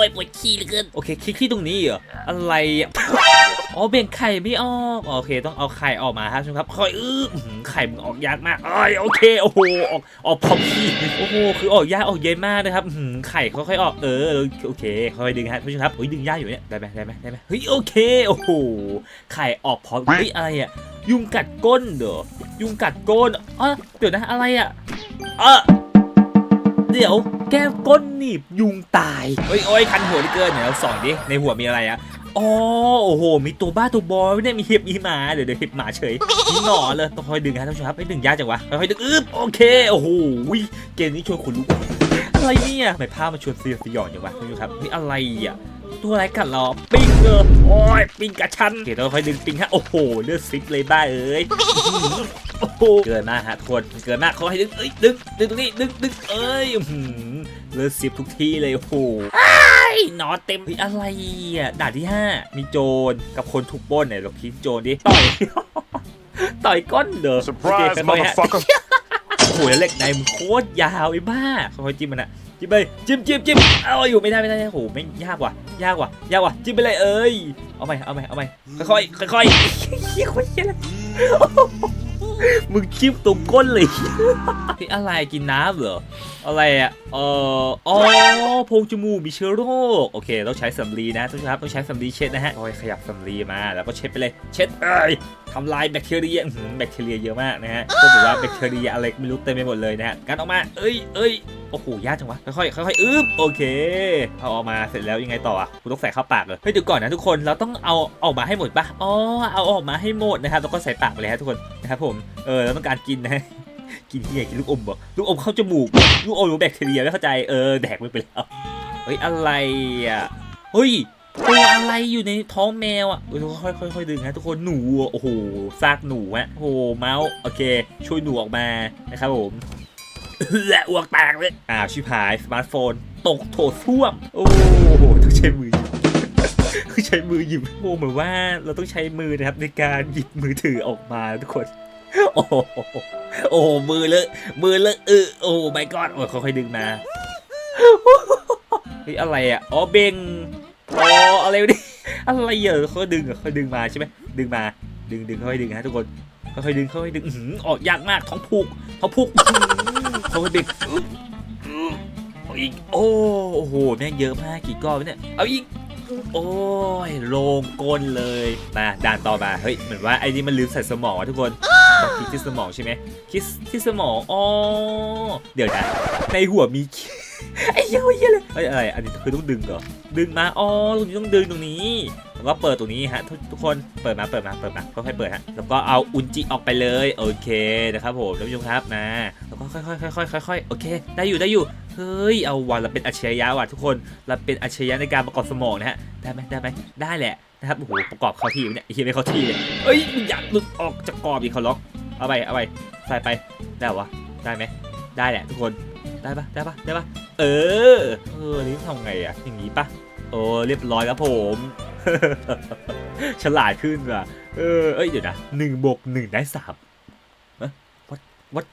อ้ยปวดขี้เหลือเกินโอเคคลิกที่ตรงนี้เหรออะไรอะอ๋อเบ่งไข่ไม่ออกโอเคต้องเอาไข่ออกมาครับทุกคนครับค่อยอื้ออื้อหือไข่มันออกยากมากอ้อยโอเคโอ้โหออกออกพร้อมขี้โอ้โหคือออกยากออกเย็นมากนะครับอื้อหือไข่ค่อยๆออกเออโอเคค่อยๆดึงฮะทุกคนครับเฮ้ยดึงยากอยู่เนี่ยได้ไหมได้ไหมได้ไหมเฮ้ยโอเคโอ้โหไข่ออกพร้อมเฮ้ยอะไรอะยุงกัดก้นเด้อยุงกัดก้นอ๋อเดี๋ยวนะอะไรอะเออเดี๋ยว แก้มก้นหนีบยุงตายเฮ้ยโอ้ยคันหัวลือเกินเดี๋ยวเราสอนดิในหัวมีอะไรอะอ๋อโอ้โห มีตัวบ้าตัวบอยเนี่ยมีเห็บมีหมา เดี๋ยวเดี๋ยวเห็บหมาเฉย มีหนอนเลยต้องคอยดึงนะท่านผู้ชมครับไม่ดึงยากจังวะค่อยดึงอึ๊บโอเค โอ้โหเกมนี้ชวนขนลุกอะไรเนี่ยทำไมภาพมันชวนเสียสยองจังวะท่านผู้ชมครับนี่อะไรอะตัวอะไรกัดหรอปิงเออโอ้ยปิงกัดฉันโอเคต้องค่อยดึงปิงฮะโอ้โหเลือดซิกเลยบ้าเอ้ยโอ้ โหเกินมากฮะทุกคนเกินมากเขาให้ดึงเอ้ยดึงดึงตรงนี้ดึงดึงเอ้ยอื้อหือเลือดซิบทุกที่เลยโอ้โหไอ้หนอนเต็มเฮ้ยอะไรอะด่านที่ 5 มีโจรกับคนถูกปล้นเนี่ยเราคิดโจรดิต่อยต่อยก้นเด้อ Surprise, โอเคค่อยๆฮะ motherfucker. โอ้โหแล้วเหล็กในมึงโคตรยาวไอ้บ้าค่อยๆจิ้มมันอะจิ้มไปจิ้มจิ้มจิ้มเอาอยู่ไม่ได้ไม่ได้โอ้โหไม่งยากว่ะยากว่ะยากว่ะจิ้มไปเลยเอ้ยเอาไปเอาไปเอาไปค่อยๆค่อยๆเฮียโคตรเฮียเลย มึงจิ้มตรงก้นเลยนี่อะไรกินน้ำเหรอ อะไรอะเอออ๋อโพรงจมูกมีเชื้อโรค โอเคต้องใช้สำลีนะทุกท่านต้องใช้สำลีเช็ดนะฮะโอ้ยขยับสำลีมาแล้วก็เช็ดไปเลย เช็ดเอ้ย ทำลายแบคทีเรียแบคทีเรียเยอะมากนะฮะก็บอว่าแบคทีเรียอะไรไม่รู้เต็มไปหมดเลยนะฮะการออกมา เอ้ยเอ้ยโอ้โหยากจังวะ ค่อยๆค่อยๆอึ๊บโอเคเอาออกมาเสร็จแล้วยังไงต่ออะกูต้องใส่เข้าปากเลยเฮ้ยเดี๋ยวก่อนนะทุกคนเราต้องเอาออกมาให้หมดปะอ๋อเอาออกมาให้หมดนะครับแล้วก็ใส่ปากไปเลยฮะทุกคนนะครับผมเออเราต้องการกินนะกินที่ไหนกินลูกอมบ่ลูกอมเข้าจมูกลูกอมรือแบคทีเรียไม่เข้าใจเออแดกไม่ไปแล้วเฮ้ยอะไรอะเฮ้ย ตัวอะไรอยู่ในท้องแมวอะเออค่อยค่อยค่อยดึงนะทุกคนหนูอะโอ้โหซากหนูอะโอ้โหเมาส์โอเค ช่วยหนูออกมานะครับผมและอ้วกแตกเลยอ้าวชิบหายสมาร์ทโฟน ตกโถส้วม โอ้โหต้องใช้มือหยิบต้อใช้มือหยิบโอ้เหมือนว่าเราต้องใช้มือนะครับในการหยิบมือถือออกมาทุกคนโอ้โหโอ้มือเลอะมือเลอะเออโอ้ my god โอ้ยค่อยๆดึงมาเฮ้ยอะไรอะอ๋อเบง อ๋อะไรวะเนี่อะไรเหรอเขาดึงเหรอเขาดึงมาใช่ไหมดึงมา ดึงดึงค่อยดึงนะทุกคนค่อยดึงค่อยดึงอื้อออกยากมากท้องผูกท้องผูกอื้อหือค่อยดึงอื้ออื้อเอาอีกโอ้โอ้โหแม่งเยอะมากกี่ก้อนเนี่ยเอาอีกโอ้ยโลงก้นเลยมาด่านต่อมาเฮ้ยเหมือนว่าไอ้นี่มันลืมใส่สมองวะทุกคนคิดที่สมองใช่ไหมคิดที่สมองอ๋อเดี๋ยวนะในหัวมีไอ้เหี้ยเหี้ยเลยเฮ้ยอะไรอันนี้คือต้องดึงเหรอ ดึงมาอ๋อตรงนี้ต้องดึงตรงนี้แล้วก็เปิดตรงนี้ฮะทุกทุกคนเปิดมาเปิดมาเปิดมาค่อยๆเปิดฮะแล้วก็เอาอุนจิออกไปเลยโอเคนะครับผมท่านผู้ชมครับนะแล้วก็ค่อยๆค่อยๆค่อยๆโอเค ได้อยู่ได้อยู่เฮ้ยเอาวันเราเป็นอัจฉริยะว่ะทุกคนเราเป็นอัจฉริยะในการประกอบสมองนะฮะได้ไหมได้ไหมได้แหละนะครับโอ้โหประกอบเข้าที่อยู่เนี่ยไอ้เหี้ยไม่เข้าที่เลยเอ้ยมึงอยากหลุดออกจากกรอบอีกเขาล็อกเอาไปเอาไปใส่ไปได้หรอวะได้ไหมได้แหละทุกคน ได้ปะได้ปะได้ปะเออ เออ นี่ทำไงอะอย่างนี้ปะโอ้เรียบร้อยครับผม ฉลาดขึ้นว่ะ เออ เอ้ย เดี๋ยวนะหนึ่งบวกหนึ่งได้สามวัดวัด